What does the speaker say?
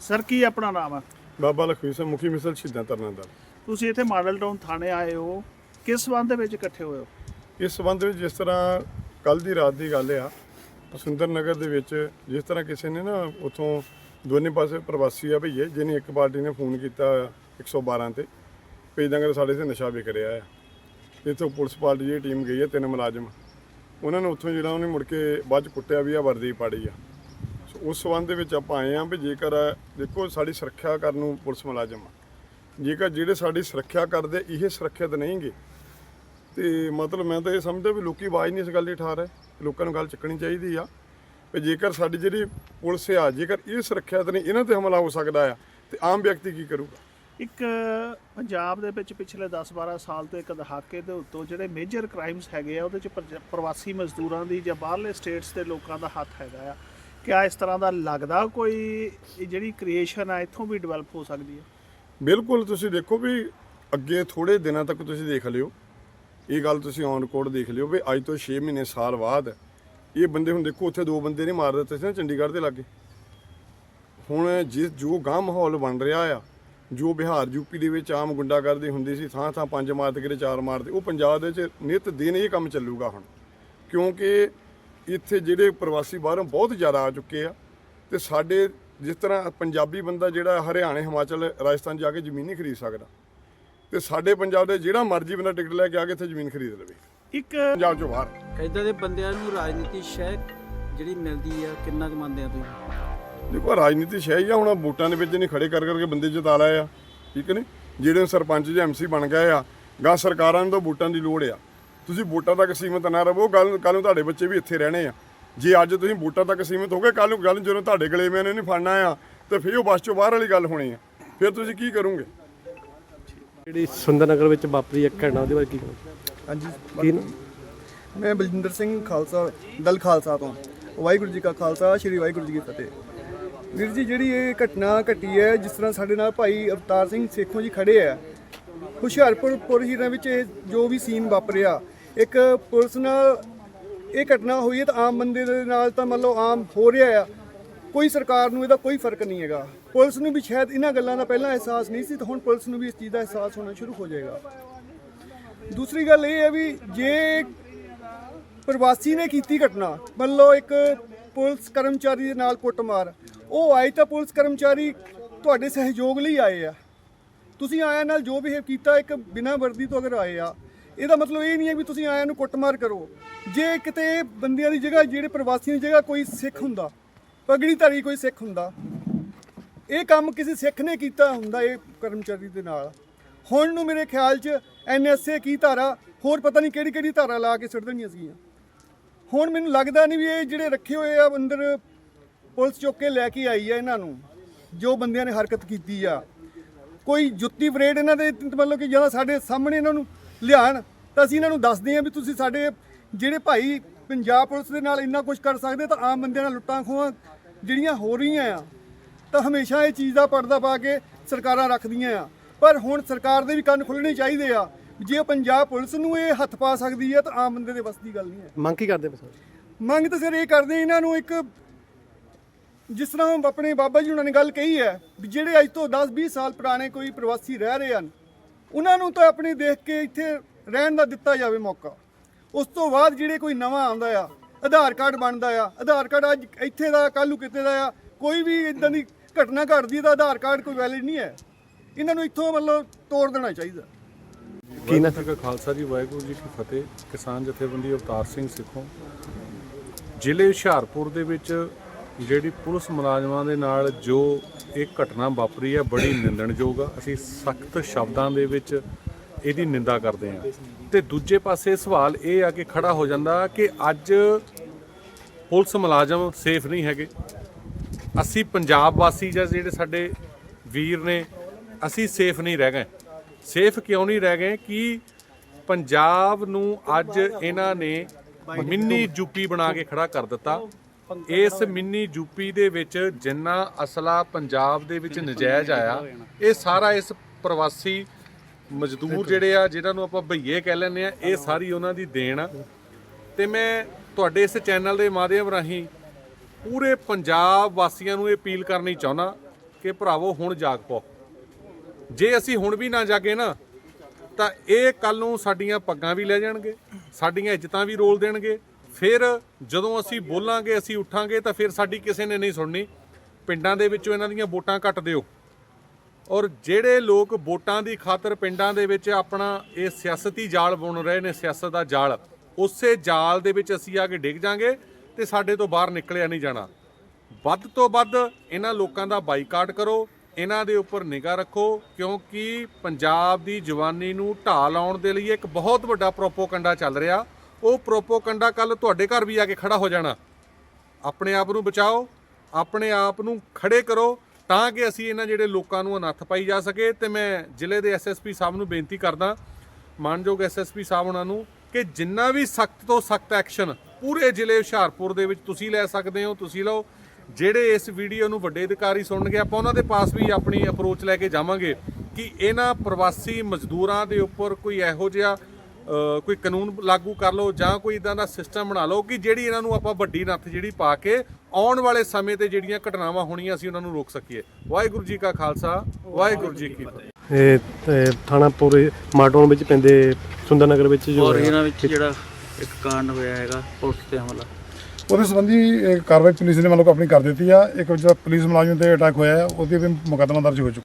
Sir ਕੀ ਆਪਣਾ ਨਾਮ ਹੈ ਬਾਬਾ ਲਖਵੀਰ ਸਿੰਘ ਮੁਖੀ ਮਿਸਲ ਸ਼ਹੀਦਾਂ ਤਰਨਾ ਦਲ ਤੁਸੀਂ ਇੱਥੇ ਮਾਡਲ ਟਾਊਨ ਥਾਣੇ ਆਏ ਹੋ। ਕਿਸ ਸੰਬੰਧ ਵਿੱਚ ਇਕੱਠੇ ਹੋਏ ਹੋ? ਇਸ ਸੰਬੰਧ ਵਿੱਚ ਜਿਸ ਤਰ੍ਹਾਂ ਕੱਲ ਦੀ ਰਾਤ ਦੀ ਗੱਲ ਆ ਸੁੰਦਰ ਨਗਰ ਦੇ ਵਿੱਚ ਜਿਸ ਤਰ੍ਹਾਂ ਕਿਸੇ ਨੇ ਨਾ ਉਥੋਂ ਦੋਨੇ ਪਾਸੇ ਪ੍ਰਵਾਸੀ ਆ ਭਈਏ ਜਿਹਨੇ ਇੱਕ ਪਾਰਟੀ ਨੇ ਫੋਨ ਕੀਤਾ 112 ਤੇ ਵੀ ਦੰਗਰ ਸਾਡੇ ਤੇ ਨਸ਼ਾ ਵਿਕ ਰਿਹਾ ਆ। ਇੱਥੋਂ ਪੁਲਿਸ ਪਾਰਟੀ ਦੀ ਟੀਮ ਗਈ ਹੈ ਤਿੰਨ ਮੁਲਾਜ਼ਮ। ਉਹਨਾਂ ਨੇ ਉੱਥੋਂ ਜਿਹੜਾ ਉਹਨੇ ਮੁੜ ਕੇ ਬਾਅਦ ਚ ਕੁੱਟਿਆ ਵੀ ਆ ਵਰਦੀ ਪਾੜੀ ਆ। ਉਸ ਸੰਬੰਧ ਦੇ ਵਿੱਚ ਆਪਾਂ ਆਏ ਆ ਵੀ ਜੇਕਰ, ਦੇਖੋ ਸਾਡੀ ਸੁਰੱਖਿਆ ਕਰਨ ਨੂੰ ਪੁਲਿਸ ਮੁਲਾਜ਼ਮ ਆ। ਜੇਕਰ ਜਿਹੜੇ ਸਾਡੀ ਸੁਰੱਖਿਆ ਕਰਦੇ, ਇਹ ਸੁਰੱਖਿਅਤ ਨਹੀਂਗੇ। ਤੇ ਮਤਲਬ ਮੈਂ ਤਾਂ ਇਹ ਸਮਝਦਾ ਵੀ ਲੋਕੀ ਆਵਾਜ਼ ਨਹੀਂ ਇਸ ਗੱਲ ਦੀ ਠਾ ਰਹੇ। ਲੋਕਾਂ ਨੂੰ ਗੱਲ ਚੱਕਣੀ ਚਾਹੀਦੀ ਆ। ਵੀ ਜੇਕਰ ਸਾਡੀ ਜਿਹੜੀ ਪੁਲਿਸ ਆ, ਜੇਕਰ ਇਹ ਸੁਰੱਖਿਅਤ ਨਹੀਂ, ਇਹਨਾਂ ਤੇ ਹਮਲਾ ਹੋ ਸਕਦਾ ਆ, ਤੇ ਆਮ ਵਿਅਕਤੀ ਕੀ ਕਰੂਗਾ? ਇੱਕ ਪੰਜਾਬ ਦੇ ਵਿੱਚ ਪਿਛਲੇ 10-12 ਸਾਲ ਤੋਂ ਇੱਕ ਦਹਾਕੇ ਦੇ ਉੱਤੋਂ ਜਿਹੜੇ ਮੇਜਰ ਕ੍ਰਾਈਮਸ ਹੈਗੇ ਆ, ਉਹਦੇ ਚ ਪ੍ਰਜ- ਪ੍ਰਵਾਸੀ ਮਜ਼ਦੂਰਾਂ ਦੀ ਜਾਂ ਬਾਹਰਲੇ ਸਟੇਟਸ ਦੇ ਲੋਕਾਂ ਦਾ ਹੱਥ ਹੈਗਾ ਆ। ਕਿਆ ਇਸ ਤਰ੍ਹਾਂ ਦਾ ਲੱਗਦਾ ਕੋਈ ਇਹ ਜਿਹੜੀ ਕ੍ਰੀਏਸ਼ਨ ਆ, ਇੱਥੋਂ ਵੀ ਡਿਵੈਲਪ ਹੋ ਸਕਦੀ ਹੈ? ਬਿਲਕੁਲ, ਤੁਸੀਂ ਦੇਖੋ ਵੀ ਅੱਗੇ ਥੋੜੇ ਦਿਨਾਂ ਤੱਕ ਤੁਸੀਂ ਦੇਖ ਲਿਓ। ਇਹ ਗੱਲ ਤੁਸੀਂ ਔਨ ਕੋਡ ਦੇਖ ਲਿਓ ਵੀ ਅੱਜ ਤੋਂ 6 ਮਹੀਨੇ, ਸਾਲ ਬਾਅਦ ਇਹ ਬੰਦੇ ਹੁਣ ਦੇਖੋ, ਉੱਥੇ ਦੋ ਬੰਦੇ ਨੇ ਮਾਰ ਦਿੱਤੇ ਸੀ ਨਾ ਚੰਡੀਗੜ੍ਹ ਦੇ ਲਾਗੇ। ਹੁਣ ਜਿਸ ਜੋ ਗਾਂ ਮਾਹੌਲ ਬਣ ਰਿਹਾ ਆ, ਜੋ ਬਿਹਾਰ ਯੂਪੀ ਦੇ ਵਿੱਚ ਆਮ ਗੁੰਡਾਗਰਦੀ ਹੁੰਦੀ ਸੀ, ਥਾਂ ਥਾਂ ਪੰਜ ਮਾਰਦੇ, ਕਿਤੇ ਚਾਰ ਮਾਰਦੇ, ਉਹ ਪੰਜਾਬ ਦੇ ਵਿੱਚ ਨਿਤ ਦਿਨ ਇਹ ਕੰਮ ਚੱਲੂਗਾ ਹੁਣ। ਕਿਉਂਕਿ ਇੱਥੇ ਜਿਹੜੇ ਪ੍ਰਵਾਸੀ ਬਾਹਰੋਂ ਬਹੁਤ ਜ਼ਿਆਦਾ ਆ ਚੁੱਕੇ ਆ ਤੇ ਸਾਡੇ ਜਿਸ ਤਰ੍ਹਾਂ ਪੰਜਾਬੀ ਬੰਦਾ ਜਿਹੜਾ ਹਰਿਆਣੇ ਹਿਮਾਚਲ ਰਾਜਸਥਾਨ ਜਾ ਕੇ ਜ਼ਮੀਨ ਨਹੀਂ ਖਰੀਦ ਸਕਦਾ ਤੇ ਸਾਡੇ ਪੰਜਾਬ ਦੇ ਜਿਹੜਾ ਮਰਜ਼ੀ ਬੰਦਾ ਟਿਕਟ ਲੈ ਕੇ ਆ ਕੇ ਇੱਥੇ ਜ਼ਮੀਨ ਖਰੀਦ ਲਵੇ। ਇੱਕ ਪੰਜਾਬ ਚੋਂ ਬਾਹਰ। ਇਦਾਂ ਦੇ ਬੰਦਿਆਂ ਨੂੰ ਰਾਜਨੀਤੀ ਸ਼ਹਿ ਜਿਹੜੀ ਮਿਲਦੀ ਆ ਕਿੰਨਾ ਕੁ ਮੰਨਦੇ ਆ ਤੁਸੀਂ? ਦੇਖੋ ਰਾਜਨੀਤੀ ਸ਼ੈ ਹੀ ਆ ਹੁਣ ਵੋਟਾਂ ਦੇ ਵਿੱਚ ਨਹੀਂ ਖੜੇ ਕਰ ਕਰਕੇ ਬੰਦੇ ਜਿਤਾ ਲਏ ਆ ਠੀਕ ਨੇ? ਜਿਹੜੇ ਸਰਪੰਚ ਜਾਂ ਐਮਸੀ ਬਣ ਗਏ ਆ ਗਾਂ ਸਰਕਾਰਾਂ ਨੂੰ ਤਾਂ ਵੋਟਾਂ ਦੀ ਲੋੜ ਆ। ਤੁਸੀਂ ਵੋਟਾਂ ਤੱਕ ਸੀਮਤ ਨਾ ਰਹੋ ਕੱਲ ਕੱਲ ਨੂੰ ਤੁਹਾਡੇ ਬੱਚੇ ਵੀ ਇੱਥੇ ਰਹਿਣੇ ਆ। ਜੇ ਅੱਜ ਤੁਸੀਂ ਵੋਟਾਂ ਤੱਕ ਸੀਮਤ ਹੋ ਗਏ ਕੱਲ ਨੂੰ ਗੱਲ ਜਦੋਂ ਤੁਹਾਡੇ ਗਲੇ ਮੈਨੇ ਨਹੀਂ ਫੜਨਾ ਆ ਤੇ ਫਿਰ ਉਹ ਬਸ ਚੋਂ ਬਾਹਰ ਵਾਲੀ ਗੱਲ ਹੋਣੀ ਆ। ਫਿਰ ਤੁਸੀਂ ਕੀ ਕਰੋਗੇ? ਜਿਹੜੀ ਸੁੰਦਰ ਨਗਰ ਵਿੱਚ ਵਾਪਰੀ ਇੱਕ ਘਟਨਾ ਉਹਦੇ ਬਾਰੇ ਕੀ ਕਹੋ ਹਾਂਜੀ। ਕੀ ਨਾ- ਮੈਂ ਬਲਜਿੰਦਰ ਸਿੰਘ ਖਾਲਸਾ ਦਲ ਖਾਲਸਾ ਤੋਂ। ਵਾਹਿਗੁਰੂ ਜੀ ਕਾ ਖਾਲਸਾ ਸ੍ਰੀ ਵਾਹਿਗੁਰੂ ਜੀ ਕੀ ਫਤਿਹ। ਵੀਰ ਜੀ ਜਿਹੜੀ ਇਹ ਘਟਨਾ ਘਟੀ ਹੈ ਜਿਸ ਤਰ੍ਹਾਂ ਸਾਡੇ ਨਾਲ ਭਾਈ ਅਵਤਾਰ ਸਿੰਘ ਸੇਖੋਂ ਜੀ ਖੜੇ ਆ ਹੁਸ਼ਿਆਰਪੁਰ ਪੁਰ ਹੀਰਾਂ ਵਿੱਚ ਇਹ ਜੋ ਵੀ ਸੀਨ ਵਾਪਰਿਆ ਇੱਕ ਪੁਲਿਸ ਨਾਲ ਇਹ ਘਟਨਾ ਹੋਈ ਹੈ ਤਾਂ ਆਮ ਬੰਦੇ ਦੇ ਨਾਲ ਤਾਂ ਮੰਨ ਲਓ ਆਮ ਹੋ ਰਿਹਾ ਆ। ਕੋਈ ਸਰਕਾਰ ਨੂੰ ਇਹਦਾ ਕੋਈ ਫ਼ਰਕ ਨਹੀਂ ਹੈਗਾ। ਪੁਲਿਸ ਨੂੰ ਵੀ ਸ਼ਾਇਦ ਇਹਨਾਂ ਗੱਲਾਂ ਦਾ ਪਹਿਲਾਂ ਅਹਿਸਾਸ ਨਹੀਂ ਸੀ ਤਾਂ ਹੁਣ ਪੁਲਿਸ ਨੂੰ ਵੀ ਇਸ ਚੀਜ਼ ਦਾ ਅਹਿਸਾਸ ਹੋਣਾ ਸ਼ੁਰੂ ਹੋ ਜਾਏਗਾ। ਦੂਸਰੀ ਗੱਲ ਇਹ ਹੈ ਵੀ ਜੇ ਪ੍ਰਵਾਸੀ ਨੇ ਕੀਤੀ ਘਟਨਾ, ਮੰਨ ਲਓ ਇੱਕ ਪੁਲਿਸ ਕਰਮਚਾਰੀ ਦੇ ਨਾਲ ਕੁੱਟਮਾਰ, ਉਹ ਆਏ ਤਾਂ ਪੁਲਿਸ ਕਰਮਚਾਰੀ ਤੁਹਾਡੇ ਸਹਿਯੋਗ ਲਈ ਆਏ ਆ। ਤੁਸੀਂ ਆਇਆਂ ਨਾਲ ਜੋ ਬਿਹੇਵ ਕੀਤਾ ਇੱਕ ਬਿਨਾਂ ਵਰਦੀ ਤੋਂ ਅਗਰ ਆਏ ਆ ਇਹਦਾ ਮਤਲਬ ਇਹ ਨਹੀਂ ਹੈ ਵੀ ਤੁਸੀਂ ਆਇਆਂ ਨੂੰ ਕੁੱਟਮਾਰ ਕਰੋ। ਜੇ ਕਿਤੇ ਬੰਦਿਆਂ ਦੀ ਜਗ੍ਹਾ, ਜਿਹੜੇ ਪ੍ਰਵਾਸੀਆਂ ਦੀ ਜਗ੍ਹਾ ਕੋਈ ਸਿੱਖ ਹੁੰਦਾ, ਪਗੜੀ ਧਾਰੀ ਕੋਈ ਸਿੱਖ ਹੁੰਦਾ, ਇਹ ਕੰਮ ਕਿਸੇ ਸਿੱਖ ਨੇ ਕੀਤਾ ਹੁੰਦਾ ਇਹ ਕਰਮਚਾਰੀ ਦੇ ਨਾਲ। ਹੁਣ ਨੂੰ ਮੇਰੇ ਖਿਆਲ 'ਚ ਐਨਐਸਏ ਕੀ ਧਾਰਾ, ਹੋਰ ਪਤਾ ਨਹੀਂ ਕਿਹੜੀ ਕਿਹੜੀ ਧਾਰਾ ਲਾ ਕੇ ਸੁੱਟ ਦੇਣੀਆਂ ਸੀਗੀਆਂ। ਹੁਣ ਮੈਨੂੰ ਲੱਗਦਾ ਨਹੀਂ ਵੀ ਇਹ ਜਿਹੜੇ ਰੱਖੇ ਹੋਏ ਆ ਅੰਦਰ ਪੁਲਿਸ ਚੁੱਕ ਕੇ ਲੈ ਕੇ ਆਈ ਆ ਇਹਨਾਂ ਨੂੰ, ਜੋ ਬੰਦਿਆਂ ਨੇ ਹਰਕਤ ਕੀਤੀ ਆ। ਕੋਈ ਜੁੱਤੀ ਪਰੇਡ ਇਹਨਾਂ ਦੇ ਮਤਲਬ ਕਿ ਜਦੋਂ ਸਾਡੇ ਸਾਹਮਣੇ ਇਹਨਾਂ ਨੂੰ ਲਿਆਣ ਤਾਂ ਅਸੀਂ ਇਹਨਾਂ ਨੂੰ ਦੱਸਦੇ ਆ ਵੀ ਤੁਸੀਂ ਸਾਡੇ ਜਿਹੜੇ ਭਾਈ ਪੰਜਾਬ ਪੁਲਿਸ ਦੇ ਨਾਲ ਇੰਨਾ ਕੁਝ ਕਰ ਸਕਦੇ ਤਾਂ ਆਮ ਬੰਦਿਆਂ ਨਾਲ ਲੁੱਟਾਂ ਖੋਹਾਂ ਜਿਹੜੀਆਂ ਹੋ ਰਹੀਆਂ ਆ ਤਾਂ ਹਮੇਸ਼ਾ ਇਹ ਚੀਜ਼ ਦਾ ਪਰਦਾ ਪਾ ਕੇ ਸਰਕਾਰਾਂ ਰੱਖਦੀਆਂ ਆ। ਪਰ ਹੁਣ ਸਰਕਾਰ ਦੇ ਵੀ ਕੰਨ ਖੁੱਲਣੇ ਚਾਹੀਦੇ ਆ ਜੇ ਪੰਜਾਬ ਪੁਲਿਸ ਨੂੰ ਇਹ ਹੱਥ ਪਾ ਸਕਦੀ ਹੈ ਤਾਂ ਆਮ ਬੰਦੇ ਦੇ ਵੱਸ ਦੀ ਗੱਲ ਨਹੀਂ ਹੈ। ਮੰਗ ਕੀ ਕਰਦੇ ਬਸ ਮੰਗ ਤਾਂ ਸਿਰ ਇਹ ਕਰਦੇ ਇਹਨਾਂ ਨੂੰ ਇੱਕ ਜਿਸ ਤਰ੍ਹਾਂ ਆਪਣੇ ਬਾਬਾ ਜੀ ਉਹਨਾਂ ਨੇ ਗੱਲ ਕਹੀ ਹੈ ਵੀ ਜਿਹੜੇ ਅੱਜ ਤੋਂ 10-20 ਸਾਲ ਪੁਰਾਣੇ ਕੋਈ ਪ੍ਰਵਾਸੀ ਰਹਿ ਰਹੇ ਹਨ ਉਹਨਾਂ ਨੂੰ ਤਾਂ ਆਪਣੇ ਦੇਖ ਕੇ ਇੱਥੇ ਰਹਿਣ ਦਾ ਦਿੱਤਾ ਜਾਵੇ ਮੌਕਾ। ਉਸ ਤੋਂ ਬਾਅਦ ਜਿਹੜੇ ਕੋਈ ਨਵਾਂ ਆਉਂਦਾ ਆ ਆਧਾਰ ਕਾਰਡ ਬਣਦਾ ਆ ਆਧਾਰ ਕਾਰਡ ਅੱਜ ਇੱਥੇ ਦਾ ਕੱਲ੍ਹ ਨੂੰ ਕਿਤੇ ਦਾ ਆ ਕੋਈ ਵੀ ਇਦਾਂ ਦੀ ਘਟਨਾ ਘਟਦੀ ਤਾਂ ਆਧਾਰ ਕਾਰਡ ਕੋਈ ਵੈਲਿਡ ਨਹੀਂ ਹੈ। ਇਹਨਾਂ ਨੂੰ ਇੱਥੋਂ ਮਤਲਬ ਤੋੜ ਦੇਣਾ ਚਾਹੀਦਾ। ਕੀ ਨਾ? ਕਾ ਖਾਲਸਾ ਜੀ ਵਾਹਿਗੁਰੂ ਜੀ ਕੀ ਫਤਿਹ। ਕਿਸਾਨ ਜਥੇਬੰਦੀ ਅਵਤਾਰ ਸਿੰਘ ਸਿੱਖੋਂ ਜ਼ਿਲ੍ਹੇ ਹੁਸ਼ਿਆਰਪੁਰ ਦੇ ਵਿੱਚ ਜਿਹੜੀ ਪੁਲਿਸ ਮੁਲਾਜ਼ਮਾਂ ਦੇ ਨਾਲ ਜੋ ਇਹ ਘਟਨਾ ਵਾਪਰੀ ਹੈ, ਬੜੀ ਨਿੰਦਣਯੋਗ ਆ। ਅਸੀਂ ਸਖਤ ਸ਼ਬਦਾਂ ਦੇ ਵਿੱਚ ਇਹਦੀ ਨਿੰਦਾ ਕਰਦੇ ਹਾਂ। ਤੇ ਦੂਜੇ ਪਾਸੇ ਸਵਾਲ ਇਹ ਆ ਕਿ ਖੜਾ ਹੋ ਜਾਂਦਾ ਕਿ ਅੱਜ ਪੁਲਿਸ ਮੁਲਾਜ਼ਮ ਸੇਫ ਨਹੀਂ ਹੈਗੇ। ਅਸੀਂ ਪੰਜਾਬ ਵਾਸੀ ਜਾਂ ਜਿਹੜੇ ਸਾਡੇ ਵੀਰ ਨੇ, ਅਸੀਂ ਸੇਫ ਨਹੀਂ ਰਹਿ ਗਏ। ਸੇਫ ਕਿਉਂ ਨਹੀਂ ਰਹਿ ਗਏ ਕਿ ਪੰਜਾਬ ਨੂੰ ਅੱਜ ਇਹਨਾਂ ਨੇ ਮਿੰਨੀ ਯੂਪੀ ਬਣਾ ਕੇ ਖੜਾ ਕਰ ਦਿੱਤਾ। ਇਸ ਮਿੰਨੀ ਯੂਪੀ ਦੇ ਵਿੱਚ ਜਿੰਨਾ ਅਸਲਾ ਪੰਜਾਬ ਦੇ ਵਿੱਚ ਨਜਾਇਜ਼ ਆਇਆ ਇਹ ਸਾਰਾ ਇਸ ਪ੍ਰਵਾਸੀ ਮਜ਼ਦੂਰ ਜਿਹੜੇ ਆ ਜਿਹਨਾਂ ਨੂੰ ਆਪਾਂ ਭਈਏ ਕਹਿ ਲੈਂਦੇ ਆ ਇਹ ਸਾਰੀ ਉਹਨਾਂ ਦੀ ਦੇਣ ਆ। ਤੇ ਮੈਂ ਤੁਹਾਡੇ ਇਸ ਚੈਨਲ ਦੇ ਮਾਧਿਅਮ ਰਾਹੀਂ ਪੂਰੇ ਪੰਜਾਬ ਵਾਸੀਆਂ ਨੂੰ ਇਹ ਅਪੀਲ ਕਰਨੀ ਚਾਹੁੰਦਾ ਕਿ ਭਰਾਵੋ ਹੁਣ ਜਾਗ ਪਓ। ਜੇ ਅਸੀਂ ਹੁਣ ਵੀ ਨਾ ਜਾਗੇ ਨਾ ਤਾਂ ਇਹ ਕੱਲ ਨੂੰ ਸਾਡੀਆਂ ਪੱਗਾਂ ਵੀ ਲੈ ਜਾਣਗੇ ਸਾਡੀਆਂ ਇੱਜ਼ਤਾਂ ਵੀ ਰੋਲ ਦੇਣਗੇ ਫਿਰ ਜਦੋਂ ਅਸੀਂ ਬੋਲਾਂਗੇ, ਅਸੀਂ ਉੱਠਾਂਗੇ ਤਾਂ ਫਿਰ ਸਾਡੀ ਕਿਸੇ ਨੇ ਨਹੀਂ ਸੁਣਨੀ। ਪਿੰਡਾਂ ਦੇ ਵਿੱਚੋਂ ਇਹਨਾਂ ਦੀਆਂ ਵੋਟਾਂ ਕੱਟ ਦਿਓ। ਔਰ ਜਿਹੜੇ ਲੋਕ ਵੋਟਾਂ ਦੀ ਖਾਤਰ ਪਿੰਡਾਂ ਦੇ ਵਿੱਚ ਆਪਣਾ ਇਹ ਸਿਆਸਤੀ ਜਾਲ ਬੁਣ ਰਹੇ ਨੇ, ਸਿਆਸਤ ਦਾ ਜਾਲ, ਉਸੇ ਜਾਲ ਦੇ ਵਿੱਚ ਅਸੀਂ ਆ ਕੇ ਡਿੱਗ ਜਾਾਂਗੇ ਤੇ ਸਾਡੇ ਤੋਂ ਬਾਹਰ ਨਿਕਲਿਆ ਨਹੀਂ ਜਾਣਾ। ਵੱਧ ਤੋਂ ਵੱਧ ਇਹਨਾਂ ਲੋਕਾਂ ਦਾ ਬਾਈਕਾਟ ਕਰੋ, ਇਹਨਾਂ ਦੇ ਉੱਪਰ ਨਿਗਾਹ ਰੱਖੋ, ਕਿਉਂਕਿ ਪੰਜਾਬ ਦੀ ਜਵਾਨੀ ਨੂੰ ਢਾਹ ਲਾਉਣ ਦੇ ਲਈ ਇੱਕ ਬਹੁਤ ਵੱਡਾ ਪ੍ਰੋਪੋਕੰਡਾ ਚੱਲ ਰਿਹਾ। ਉਹ ਪ੍ਰੋਪੋਕੰਡਾ ਕੱਲ ਤੁਹਾਡੇ ਘਰ ਵੀ ਆ ਕੇ ਖੜਾ ਹੋ ਜਾਣਾ। ਆਪਣੇ ਆਪ ਨੂੰ ਬਚਾਓ, ਆਪਣੇ ਆਪ ਨੂੰ ਖੜੇ ਕਰੋ, ਤਾਂ ਕਿ ਅਸੀਂ ਇਹਨਾਂ ਜਿਹੜੇ ਲੋਕਾਂ ਨੂੰ ਅਨੱਥ ਪਾਈ ਜਾ ਸਕੇ। ਤੇ ਮੈਂ ਜ਼ਿਲ੍ਹੇ ਦੇ ਐਸਐਸਪੀ ਸਾਹਿਬ ਨੂੰ ਬੇਨਤੀ ਕਰਦਾ, ਮਾਨਯੋਗ ਐਸਐਸਪੀ ਸਾਹਿਬ ਉਹਨਾਂ ਨੂੰ, ਕਿ ਜਿੰਨਾ ਵੀ ਸਖਤ ਤੋਂ ਸਖਤ ਐਕਸ਼ਨ ਪੂਰੇ ਜ਼ਿਲ੍ਹੇ ਹੁਸ਼ਿਆਰਪੁਰ ਦੇ ਵਿੱਚ ਤੁਸੀਂ ਲੈ ਸਕਦੇ ਹੋ, ਤੁਸੀਂ ਲਓ। ਜਿਹੜੇ ਇਸ ਵੀਡੀਓ ਨੂੰ ਵੱਡੇ ਅਧਿਕਾਰੀ ਸੁਣਨਗੇ, ਆਪਾਂ ਉਹਨਾਂ ਦੇ ਪਾਸ ਵੀ ਆਪਣੀ ਅਪਰੋਚ ਲੈ ਕੇ ਜਾਵਾਂਗੇ ਕਿ ਇਹਨਾਂ ਪ੍ਰਵਾਸੀ ਮਜ਼ਦੂਰਾਂ ਦੇ ਉੱਪਰ ਕੋਈ ਇਹੋ ਜਿਹਾ ਕੋਈ ਕਾਨੂੰਨ ਲਾਗੂ ਕਰ ਲਓ ਜਾਂ ਕੋਈ ਇਦਾਂ ਦਾ ਸਿਸਟਮ ਬਣਾ ਲਓ ਕਿ ਜਿਹੜੀ ਇਹਨਾਂ ਨੂੰ ਆਪਾਂ ਵੱਡੀ ਨੱਥ ਜਿਹੜੀ ਪਾ ਕੇ ਆਉਣ ਵਾਲੇ ਸਮੇਂ ਤੇ ਜਿਹੜੀਆਂ ਘਟਨਾਵਾਂ ਹੋਣੀਆਂ ਅਸੀਂ ਉਹਨਾਂ ਨੂੰ ਰੋਕ ਸਕੀਏ। ਵਾਹਿਗੁਰੂ ਜੀ ਕਾ ਖਾਲਸਾ ਵਾਹਿਗੁਰੂ ਜੀ ਕੀ ਫਤਿਹ। ਇਹ ਥਾਣਾ ਪੂਰੇ ਮਾਟੋਨ ਵਿੱਚ ਪੈਂਦੇ ਸੁੰਦਰ ਨਗਰ ਵਿੱਚ ਜੋ ਔਰ। ਇਹਨਾਂ ਵਿੱਚ ਜਿਹੜਾ ਇੱਕ ਕਾਂਡ ਹੋਇਆ ਹੈਗਾ ਪੁਲਿਸ ਤੇ ਹਮਲਾ। ਉਹਦੇ ਸੰਬੰਧੀ ਕਾਰਵਾਈ ਪੁਲਿਸ ਨੇ ਮਤਲਬ ਆਪਣੀ ਕਰ ਦਿੱਤੀ ਆ। ਇੱਕ ਜਿਹੜਾ ਪੁਲਿਸ ਮੁਲਾਜ਼ਮ ਤੇ ਅਟੈਕ ਹੋਇਆ ਹੈ, ਉਹਦੇ ਵੀ ਮੁਕੱਦਮਾ ਦਰਜ ਹੋ ਚੁੱਕਾ।